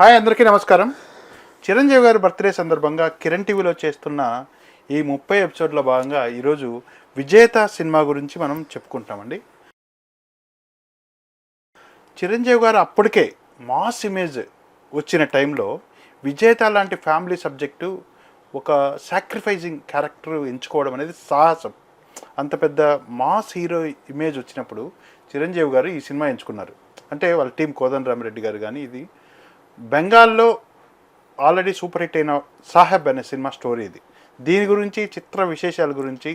Hi అందరికీ నమస్కారం. చిరంజీవి గారి బర్త్డే సందర్భంగా కిరణ్ టీవీలో చేస్తున్న ఈ ముప్పై ఎపిసోడ్లో భాగంగా ఈరోజు విజేత సినిమా గురించి మనం చెప్పుకుంటామండి. చిరంజీవి గారు అప్పటికే మాస్ ఇమేజ్ వచ్చిన టైంలో విజేత లాంటి ఫ్యామిలీ సబ్జెక్టు ఒక సాక్రిఫైజింగ్ క్యారెక్టర్ ఎంచుకోవడం అనేది సాహసం. అంత పెద్ద మాస్ హీరో ఇమేజ్ వచ్చినప్పుడు చిరంజీవి గారు ఈ సినిమా ఎంచుకున్నారు. అంటే వాళ్ళ టీం కోదండరామిరెడ్డి గారు కానీ ఇది బెంగాల్లో ఆల్రెడీ సూపర్ హిట్ అయిన సాహెబ్ అనే సినిమా స్టోరీ ఇది దీని గురించి చిత్ర విశేషాల గురించి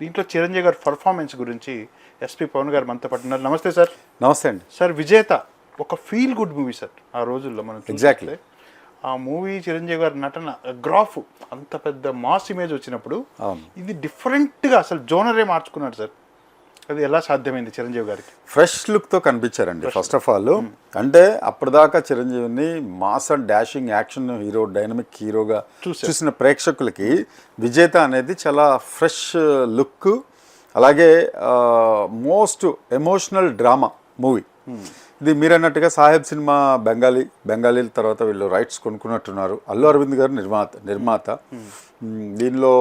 దీంట్లో చిరంజీవి గారి పర్ఫార్మెన్స్ గురించి ఎస్పి పవన్ గారు మనతో పాటు ఉన్నారు నమస్తే సార్ నమస్తే అండి సార్ విజేత ఒక ఫీల్ గుడ్ మూవీ సార్ ఆ రోజుల్లో మనం. Exactly. ఆ మూవీ చిరంజీవి గారి నటన గ్రాఫ్ అంత పెద్ద మాస్ ఇమేజ్ వచ్చినప్పుడు. ఇది డిఫరెంట్గా అసలు జోనరే మార్చుకున్నాడు సార్ అది ఎలా సాధ్యమైంది చిరంజీవి గారికి? ఫ్రెష్ లుక్తో కనిపించారండి ఫస్ట్ ఆఫ్ ఆల్ అంటే అప్పటిదాకా చిరంజీవిని mass and dashing action hero dynamic హీరోగా. చూసిన ప్రేక్షకులకి విజేత అనేది చాలా ఫ్రెష్ లుక్ అలాగే మోస్ట్ ఎమోషనల్ డ్రామా మూవీ ఇది మీరు అన్నట్టుగా సాహెబ్ సినిమా బెంగాలీ బెంగాలీల తర్వాత వీళ్ళు రైట్స్ కొనుక్కున్నట్టున్నారు. అల్లు అరవింద్ గారు నిర్మాత నిర్మాత. మ్, దీనిలో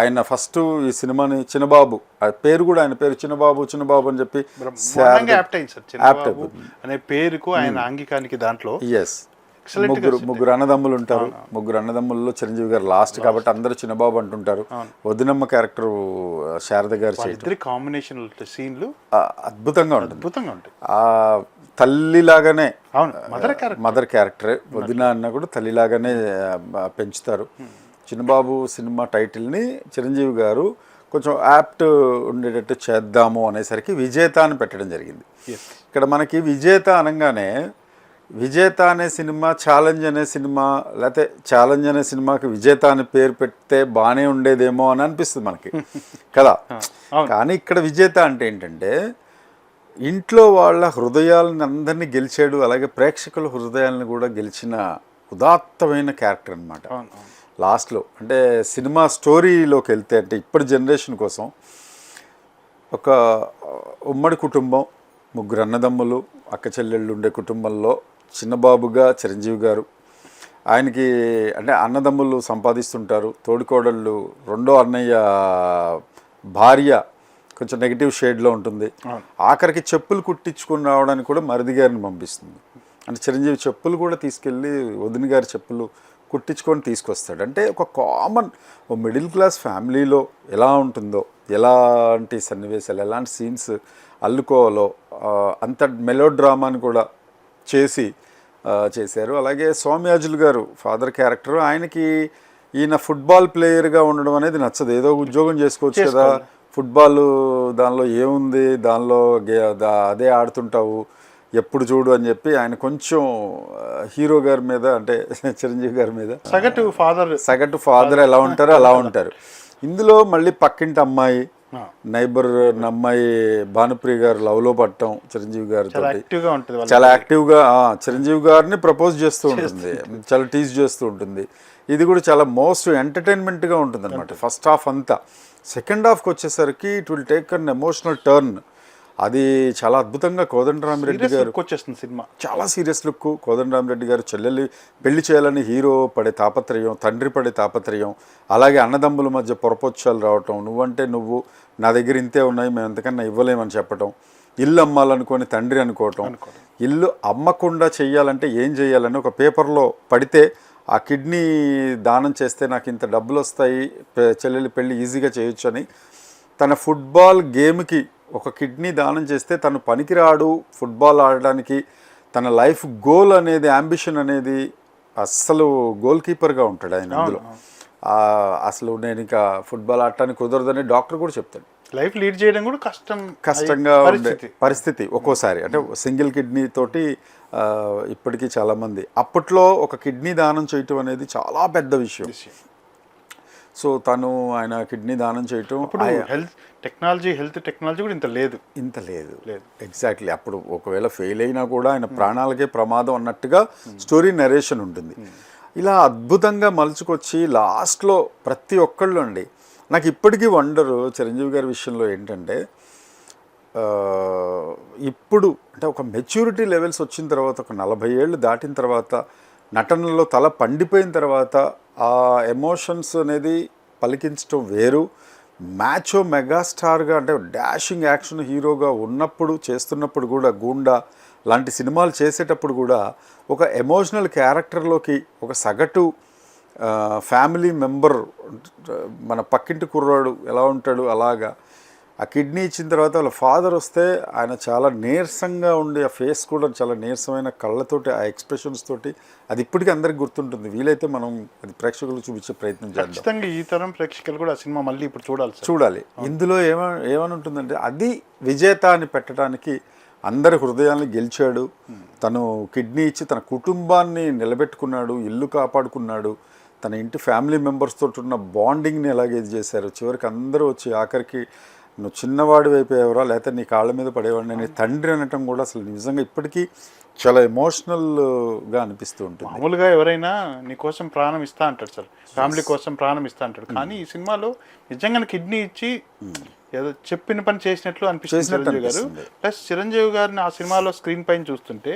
ఆయన ఫస్ట్ ఈ సినిమాని చిన్నబాబు పేరు కూడా ఆయన పేరు చిన్నబాబు చిన్నబాబు అని చెప్పి అనే పేరుకు ఆయన ఆంగికానికి దాంట్లో ఎస్ ముగ్గురు. ముగ్గురు అన్నదమ్ములు ఉంటారు. ముగ్గురు అన్నదమ్ముల్లో చిరంజీవి గారు లాస్ట్ కాబట్టి అందరూ చిన్నబాబు అంటుంటారు. వదినమ్మ క్యారెక్టర్ శారద గారు ఇద్దరి కాంబినేషన్ సీన్లు అద్భుతంగా ఉంటుంది. అద్భుతంగా ఉంటాయి. ఆ తల్లిలాగానే అవును మదర్ క్యారెక్టర్ మదర్ క్యారెక్టరే వదిన అన్న కూడా తల్లిలాగానే పెంచుతారు. చిన్నబాబు సినిమా టైటిల్ని చిరంజీవి గారు కొంచెం యాప్ట్ ఉండేటట్టు చేద్దాము అనేసరికి విజేత అని పెట్టడం జరిగింది. ఇక్కడ మనకి విజేత అనగానే విజేత అనే సినిమా ఛాలెంజ్ అనే సినిమా లేకపోతే ఛాలెంజ్ అనే సినిమాకి విజేత అని పేరు పెడితే బాగానే ఉండేదేమో అని అనిపిస్తుంది మనకి. కదా. కానీ ఇక్కడ విజేత అంటే ఏంటంటే ఇంట్లో వాళ్ళ హృదయాలను అందరినీ గెలిచాడు అలాగే ప్రేక్షకుల హృదయాలను కూడా గెలిచిన ఉదాత్తమైన క్యారెక్టర్ అనమాట లాస్ట్లో అంటే సినిమా స్టోరీలోకి వెళ్తే అంటే ఇప్పటి జనరేషన్ కోసం ఒక ఉమ్మడి కుటుంబం ముగ్గురు అన్నదమ్ములు అక్క చెల్లెళ్ళు ఉండే కుటుంబంలో చిన్నబాబుగా చిరంజీవి గారు ఆయనకి అంటే అన్నదమ్ములు సంపాదిస్తుంటారు తోడికోడళ్ళు రెండో అన్నయ్య భార్య కొంచెం నెగిటివ్ షేడ్లో ఉంటుంది. ఆఖరికి చెప్పులు కుట్టించుకుని రావడానికి కూడా మరిది గారిని పంపిస్తుంది. అంటే చిరంజీవి చెప్పులు కూడా తీసుకెళ్ళి వదిన గారి చెప్పులు కుట్టించుకొని తీసుకొస్తాడు. అంటే ఒక కామన్ ఓ మిడిల్ క్లాస్ ఫ్యామిలీలో ఎలా ఉంటుందో ఎలాంటి సన్నివేశాలు ఎలాంటి సీన్స్ అల్లుకోవాలో అంత మెలో డ్రామాని కూడా చేసి చేశారు. అలాగే సౌమ్యాజులు గారు ఫాదర్ క్యారెక్టర్ ఆయనకి ఈయన ఫుట్బాల్ ప్లేయర్గా ఉండడం అనేది నచ్చదు. ఏదో ఉద్యోగం చేసుకోవచ్చు కదా ఫుట్బాల్ దానిలో ఏముంది దానిలో అదే ఆడుతుంటావు ఎప్పుడు చూడు అని చెప్పి ఆయన కొంచెం హీరో గారి మీద అంటే చిరంజీవి గారి మీద సగటు ఫాదర్. సగటు ఫాదర్ ఎలా ఉంటారో అలా ఉంటారు. ఇందులో మళ్ళీ పక్కింటి అమ్మాయి నైబర్ అమ్మాయి భానుప్రియ గారు లవ్లో పట్టడం చిరంజీవి గారితో చాలా యాక్టివ్గా చిరంజీవి గారిని ప్రపోజ్ చేస్తూ ఉంటుంది. చాలా టీజ్ చేస్తూ ఉంటుంది. ఇది కూడా చాలా మోస్ట్ ఎంటర్టైన్మెంట్గా ఉంటుంది అనమాట ఫస్ట్ హాఫ్ అంతా. సెకండ్ హాఫ్కి వచ్చేసరికి it will take an emotional turn అది చాలా అద్భుతంగా కోదండరామిరెడ్డి గారు వచ్చేస్తుంది సినిమా. చాలా సీరియస్ లుక్. కోదండరామిరెడ్డి గారు చెల్లెల్ని పెళ్ళి చేయాలని హీరో పడే తాపత్రయం తండ్రి పడే తాపత్రయం అలాగే అన్నదమ్ముల మధ్య పొరపొచ్చాలు రావటం నువ్వంటే నువ్వు నా దగ్గర ఇంతే ఉన్నాయి మేము ఎంతకన్నా ఇవ్వలేమని చెప్పటం ఇల్లు అమ్మాలనుకొని తండ్రి అనుకోవటం ఇల్లు అమ్మకుండా చెయ్యాలంటే ఏం చేయాలని ఒక పేపర్లో పడితే ఆ కిడ్నీ దానం చేస్తే నాకు ఇంత డబ్బులు వస్తాయి చెల్లెలి పెళ్ళి ఈజీగా చేయొచ్చు అని తన ఫుట్బాల్ గేమ్కి ఒక కిడ్నీ దానం చేస్తే తను పనికిరాడు ఫుట్బాల్ ఆడడానికి తన లైఫ్ గోల్ అనేది అంబిషన్ అనేది అస్సలు గోల్ కీపర్గా ఉంటాడు ఆయన అందులో. అసలు నేను ఇంకా ఫుట్బాల్ ఆడటానికి కుదరదని డాక్టర్ కూడా చెప్తాడు. లైఫ్ లీడ్ చేయడం కూడా కష్టం కష్టంగా ఉండే పరిస్థితి. ఒక్కోసారి. అంటే సింగిల్ కిడ్నీ తోటి ఇప్పటికీ చాలామంది అప్పట్లో ఒక కిడ్నీ దానం చేయటం అనేది చాలా పెద్ద విషయం. సో తను ఆయన కిడ్నీ దానం చేయటం హెల్త్ టెక్నాలజీ హెల్త్ టెక్నాలజీ కూడా ఇంత లేదు. ఇంత లేదు. లేదు. ఎగ్జాక్ట్లీ అప్పుడు ఒకవేళ ఫెయిల్ అయినా కూడా ఆయన ప్రాణాలకే ప్రమాదం అన్నట్టుగా స్టోరీ నరేషన్ ఉంటుంది. ఇలా అద్భుతంగా మలుచుకొచ్చి లాస్ట్లో ప్రతి ఒక్కళ్ళు అండి నాకు ఇప్పటికీ వండరు చిరంజీవి గారి విషయంలో ఏంటంటే ఇప్పుడు అంటే ఒక మెచ్యూరిటీ లెవెల్స్ వచ్చిన తర్వాత ఒక నలభై ఏళ్ళు దాటిన తర్వాత నటనలో తల పండిపోయిన తర్వాత ఆ ఎమోషన్స్ అనేది పలికించడం వేరు. మ్యాచో మెగాస్టార్గా అంటే డాషింగ్ యాక్షన్ హీరోగా ఉన్నప్పుడు చేస్తున్నప్పుడు కూడా గూండా లాంటి సినిమాలు చేసేటప్పుడు కూడా ఒక ఎమోషనల్ క్యారెక్టర్లోకి ఒక సగటు ఫ్యామిలీ మెంబర్ మన పక్కింటి కుర్రాడు ఎలా ఉంటాడు అలాగా ఆ కిడ్నీ ఇచ్చిన తర్వాత వాళ్ళ ఫాదర్ వస్తే ఆయన చాలా నీరసంగా ఉండి ఆ ఫేస్ కూడా చాలా నీరసమైన కళ్ళతోటి ఆ ఎక్స్ప్రెషన్స్ తోటి అది ఇప్పటికీ అందరికి గుర్తుంటుంది. వీలైతే మనం అది ప్రేక్షకులకు చూపించే ప్రయత్నం చేద్దాం. ఖచ్చితంగా ఈ తరం ప్రేక్షకులు కూడా ఆ సినిమా మళ్ళీ ఇప్పుడు చూడాలి చూడాలి. ఇందులో ఏమ ఏమని ఉంటుందంటే అది విజేత అని పెట్టడానికి అందరి హృదయాన్ని గెలిచాడు. తను కిడ్నీ ఇచ్చి తన కుటుంబాన్ని నిలబెట్టుకున్నాడు ఇల్లు కాపాడుకున్నాడు. తన ఇంటి ఫ్యామిలీ మెంబర్స్ తోటి ఉన్న బాండింగ్ని ఎలాగ ఇది చేశారు చివరికి అందరూ వచ్చి ఆఖరికి నువ్వు చిన్నవాడు అయిపోయావరా లేకపోతే నీ కాళ్ళ మీద పడేవాడిని నీ తండ్రి అనటం కూడా అసలు నిజంగా ఇప్పటికీ చాలా ఎమోషనల్గా అనిపిస్తూ ఉంటుంది. మామూలుగా ఎవరైనా నీ కోసం ప్రాణం ఇస్తా అంటాడు సార్. ఫ్యామిలీ కోసం ప్రాణం ఇస్తా అంటాడు. కానీ ఈ సినిమాలో నిజంగానే కిడ్నీ ఇచ్చి ఏదో చెప్పిన పని చేసినట్లు అనిపిస్తుంది చిరంజీవి గారు. ప్లస్ చిరంజీవి గారిని ఆ సినిమాలో స్క్రీన్ పైన చూస్తుంటే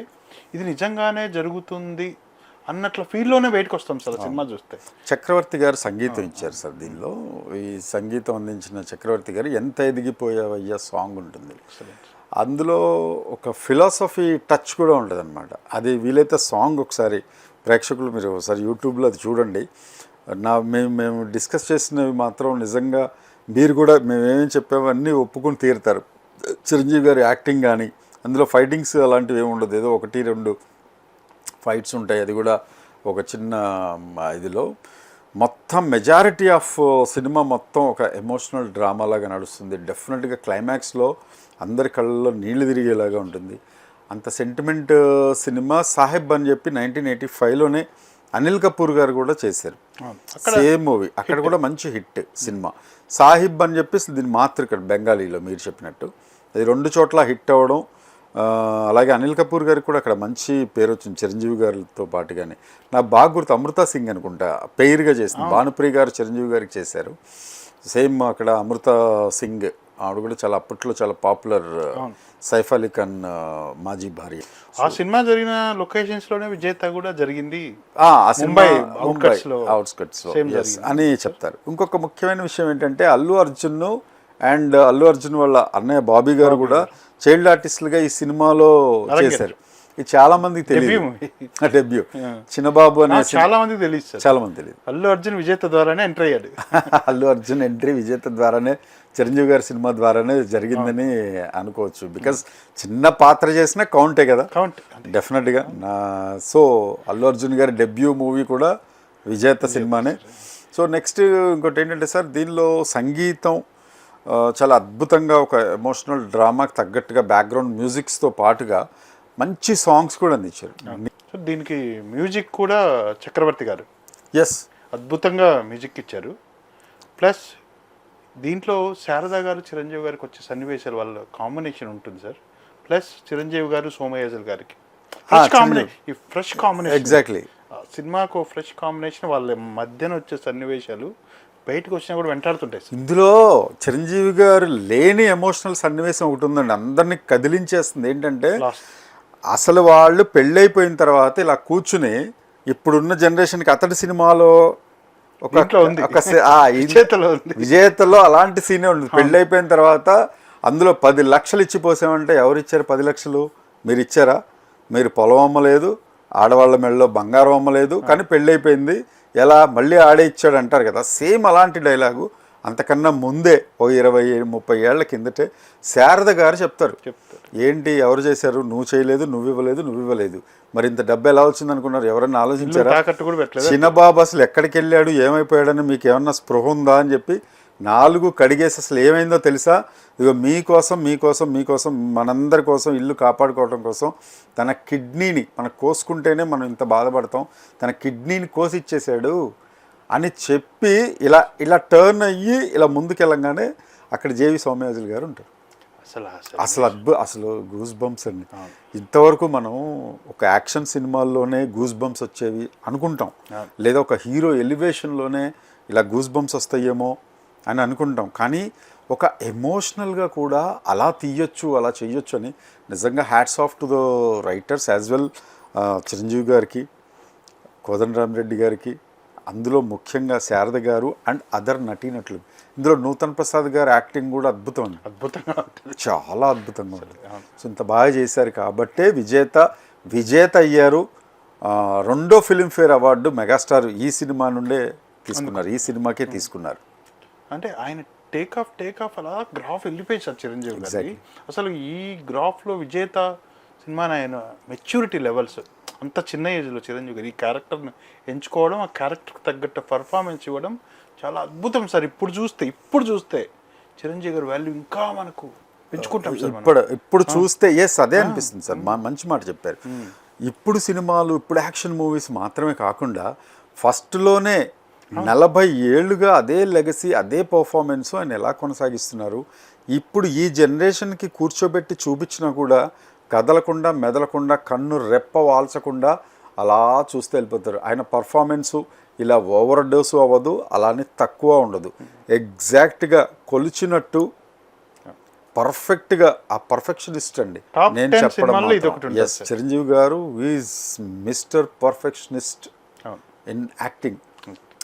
ఇది నిజంగానే జరుగుతుంది అన్నట్ల ఫీల్లోనే బయటకు వస్తాం సార్ సినిమా చూస్తే. చక్రవర్తి గారు సంగీతం ఇచ్చారు సార్ దీనిలో. ఈ సంగీతం అందించిన చక్రవర్తి గారు ఎంత ఎదిగిపోయావయ్యా సాంగ్ ఉంటుంది. అందులో ఒక ఫిలాసఫీ టచ్ కూడా ఉంటుంది అనమాట అది వీలైతే సాంగ్ ఒకసారి ప్రేక్షకులు మీరు ఒకసారి యూట్యూబ్లో అది చూడండి. నా మేము మేము డిస్కస్ చేసినవి మాత్రం నిజంగా మీరు కూడా మేము ఏమేమి చెప్పామో అన్నీ ఒప్పుకొని తీరుతారు. చిరంజీవి గారి యాక్టింగ్ కానీ అందులో ఫైటింగ్స్ అలాంటివి ఏమి ఉండదు. ఏదో ఒకటి రెండు ఫైట్స్ ఉంటాయి. అది కూడా ఒక చిన్న ఇదిలో. మొత్తం మెజారిటీ ఆఫ్ సినిమా మొత్తం ఒక ఎమోషనల్ డ్రామా లాగా నడుస్తుంది. డెఫినెట్గా క్లైమాక్స్లో అందరి కళ్ళల్లో నీళ్ళు తిరిగేలాగా ఉంటుంది. అంత సెంటిమెంట్ సినిమా సాహెబ్ అని చెప్పి నైన్టీన్ ఎయిటీ ఫైవ్లోనే అనిల్ కపూర్ గారు కూడా చేశారు. Same movie. అక్కడ కూడా మంచి హిట్ సినిమా. సాహిబ్ అని చెప్పేసి దీని ఇక్కడ బెంగాలీలో మీరు చెప్పినట్టు. అది రెండు చోట్ల హిట్ అవ్వడం అలాగే అనిల్ కపూర్ గారికి కూడా అక్కడ మంచి పేరు వచ్చింది చిరంజీవి గారితో పాటుగానే. నా బాగా గుర్తు అమృత సింగ్ అనుకుంటా పెయిర్గా చేసింది. భానుప్రియ గారు చిరంజీవి గారికి చేశారు. సేమ్ అక్కడ అమృత సింగ్ ఆవిడ కూడా చాలా అప్పట్లో చాలా పాపులర్ సైఫ్ అలీ ఖాన్ మాజీ భార్య. ఆ సినిమా జరిగిన లొకేషన్స్లోనే విజేత కూడా జరిగింది. ఆ, ఆ సినిమా ముంబై అవుట్స్కట్స్ అని చెప్తారు. ఇంకొక ముఖ్యమైన విషయం ఏంటంటే అల్లు అర్జున్ అండ్ అల్లు అర్జున్ వాళ్ళ అన్నయ్య బాబీ గారు కూడా చైల్డ్ ఆర్టిస్టులుగా ఈ సినిమాలో చేశారు. ఇది చాలా మందికి Debut తెలియదు. డెబ్యూ చిన్నబాబు అనే చాలా మందికి తెలియదు చాలా మంది తెలియదు అల్లు అర్జున్ విజేత ద్వారానే ఎంటర్ అయ్యాడు. అల్లు అర్జున్ ఎంట్రీ విజేత ద్వారానే చిరంజీవి గారి సినిమా ద్వారానే జరిగిందని అనుకోవచ్చు. బికాస్ చిన్న పాత్ర చేసిన కౌంటే కదా. కౌంట్ డెఫినెట్గా నా సో అల్లు అర్జున్ గారి డెబ్యూ మూవీ కూడా విజేత సినిమానే. సో నెక్స్ట్ ఇంకోటి ఏంటంటే సార్ దీనిలో సంగీతం చాలా అద్భుతంగా ఒక ఎమోషనల్ డ్రామాకి తగ్గట్టుగా బ్యాక్గ్రౌండ్ మ్యూజిక్స్తో పాటుగా మంచి సాంగ్స్ కూడా అందించారు. దీనికి మ్యూజిక్ కూడా చక్రవర్తి గారు ఎస్ అద్భుతంగా మ్యూజిక్ ఇచ్చారు. ప్లస్ దీంట్లో శారదా గారు చిరంజీవి గారికి వచ్చే సన్నివేశాల వల్ల కాంబినేషన్ ఉంటుంది సార్. ప్లస్ చిరంజీవి గారు సోమయాజుల్ గారికి. ఫ్రెష్. కాంబినేషన్ ఈ ఫ్రెష్ కాంబినేషన్ ఎగ్జాక్ట్లీ సినిమాకు ఫ్రెష్ కాంబినేషన్ వాళ్ళ మధ్యన వచ్చే సన్నివేశాలు బయటకు వచ్చినా కూడా వెంటాడుతుంటాయి ఇందులో చిరంజీవి గారు లేని ఎమోషనల్ సన్నివేశం ఒకటి ఉందండి. అందరినీ కదిలించేస్తుంది. ఏంటంటే అసలు వాళ్ళు పెళ్ళైపోయిన తర్వాత ఇలా కూర్చుని ఇప్పుడున్న జనరేషన్కి అతడి సినిమాలో ఒక విజేతలో. విజేతలో అలాంటి సీనే ఉంది పెళ్ళైపోయిన తర్వాత అందులో పది లక్షలు ఇచ్చి పోసామంటే ఎవరు ఇచ్చారు పది లక్షలు? మీరు ఇచ్చారా మీరు పొలం అమ్మలేదు ఆడవాళ్ళ మెడలో బంగారం అమ్మలేదు కానీ పెళ్ళైపోయింది. ఎలా మళ్ళీ ఆడే ఇచ్చాడు అంటారు కదా సేమ్ అలాంటి డైలాగు అంతకన్నా ముందే ఓ ఇరవై ముప్పై ఏళ్ళ కిందటే శారద గారు చెప్తారు. ఏంటి ఎవరు చేశారు? నువ్వు చేయలేదు నువ్వు ఇవ్వలేదు నువ్వు ఇవ్వలేదు. మరి ఇంత డబ్బు ఎలా వచ్చింది అనుకున్నారు? ఎవరన్నా ఆలోచించారా? చిన్నబాబు అసలు ఎక్కడికి వెళ్ళాడు? ఏమైపోయాడని మీకు ఏమన్నా స్పృహ ఉందా అని చెప్పి నాలుగు కడిగేసి అసలు ఏమైందో తెలుసా? ఇదిగో మీకోసం మీకోసం మీకోసం మనందరి కోసం ఇల్లు కాపాడుకోవడం కోసం తన కిడ్నీని మనం కోసుకుంటేనే మనం ఇంత బాధపడతాం. తన కిడ్నీని కోసి ఇచ్చేసాడు అని చెప్పి ఇలా ఇలా టర్న్ అయ్యి ఇలా ముందుకెళ్ళంగానే అక్కడ జేవి సౌమ్యాజులు గారు ఉంటారు. అసలు అసలు అసలు అద్భుత అసలు గూస్ బంప్స్ అండి ఇంతవరకు మనం ఒక యాక్షన్ సినిమాల్లోనే గూస్ బంప్స్ వచ్చేవి అనుకుంటాం. లేదా ఒక హీరో ఎలివేషన్లోనే ఇలా గూస్ బంప్స్ వస్తాయేమో అని అనుకుంటాం. కానీ ఒక ఎమోషనల్గా కూడా అలా తీయొచ్చు అలా చెయ్యొచ్చు అని నిజంగా hats off to the writers as well Chiranjeevi గారికి కోదండరామరెడ్డి గారికి అందులో ముఖ్యంగా శారద గారు అండ్ అదర్ నటీనటులు. ఇందులో నూతన్ ప్రసాద్ గారి యాక్టింగ్ కూడా అద్భుతం అండి అద్భుతంగా ఉంటుంది. చాలా అద్భుతంగా ఉంది సో ఇంత బాగా చేశారు కాబట్టే విజేత విజేత అయ్యారు. రెండో ఫిలింఫేర్ అవార్డు మెగాస్టార్ ఈ సినిమా నుండే తీసుకున్నారు. ఈ సినిమాకే తీసుకున్నారు. అంటే ఆయన టేక్ ఆఫ్ టేక్ ఆఫ్ అలా గ్రాఫ్ వెళ్ళిపోయి సార్ చిరంజీవి గారి అసలు ఈ గ్రాఫ్లో విజేత సినిమా ఆయన మెచ్యూరిటీ లెవెల్స్ అంత చిన్న ఏజ్లో చిరంజీవి గారు ఈ క్యారెక్టర్ని ఎంచుకోవడం ఆ క్యారెక్టర్కి తగ్గట్టు పర్ఫార్మెన్స్ ఇవ్వడం చాలా అద్భుతం సార్. ఇప్పుడు చూస్తే ఇప్పుడు చూస్తే చిరంజీవి గారి వాల్యూ ఇంకా మనకు పెంచుకుంటాం సార్ ఇప్పుడు ఇప్పుడు చూస్తే ఎస్ అదే అనిపిస్తుంది సార్. మా మంచి మాట చెప్పారు. ఇప్పుడు సినిమాలు ఇప్పుడు యాక్షన్ మూవీస్ మాత్రమే కాకుండా ఫస్ట్లోనే నలభై ఏళ్ళుగా అదే లెగసీ అదే పర్ఫార్మెన్స్ ఆయన ఎలా కొనసాగిస్తున్నారు? ఇప్పుడు ఈ జనరేషన్కి కూర్చోబెట్టి చూపించినా కూడా కదలకుండా మెదలకుండా కన్ను రెప్ప వాల్చకుండా అలా చూస్తే వెళ్ళిపోతారు. ఆయన పర్ఫార్మెన్సు ఇలా ఓవర్ డోసు అవ్వదు అలానే తక్కువ ఉండదు. ఎగ్జాక్ట్గా కొలిచినట్టు పర్ఫెక్ట్గా ఆ పర్ఫెక్షనిస్ట్ అండి. నేను 10 చెప్పడం yes Chiranjeevi garu is Mr perfectionist in acting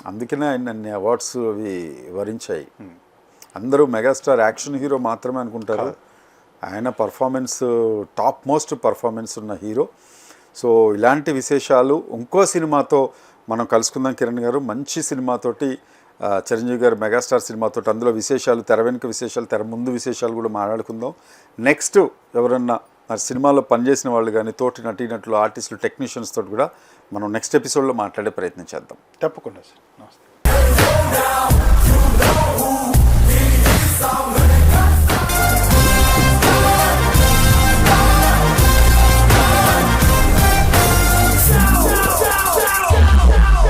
అందుకనే ఆయన అన్ని అవార్డ్స్ అవి వరించాయి. అందరూ మెగాస్టార్ యాక్షన్ హీరో మాత్రమే అనుకుంటారు. ఆయన పర్ఫార్మెన్స్ టాప్ మోస్ట్ పర్ఫార్మెన్స్ ఉన్న హీరో. సో ఇలాంటి విశేషాలు ఇంకో సినిమాతో మనం కలుసుకుందాం కిరణ్ గారు. మంచి సినిమాతోటి చిరంజీవి గారు మెగాస్టార్ సినిమాతో అందులో విశేషాలు తెర వెనుక విశేషాలు తెర ముందు విశేషాలు కూడా మాట్లాడుకుందాం. నెక్స్ట్ ఎవరన్నా మరి సినిమాలో పనిచేసిన వాళ్ళు కానీ తోటి నటీనటులు ఆర్టిస్టులు టెక్నీషియన్స్ తోటి కూడా మనం నెక్స్ట్ ఎపిసోడ్లో మాట్లాడే ప్రయత్నం చేద్దాం. తప్పకుండా సార్. నమస్తే.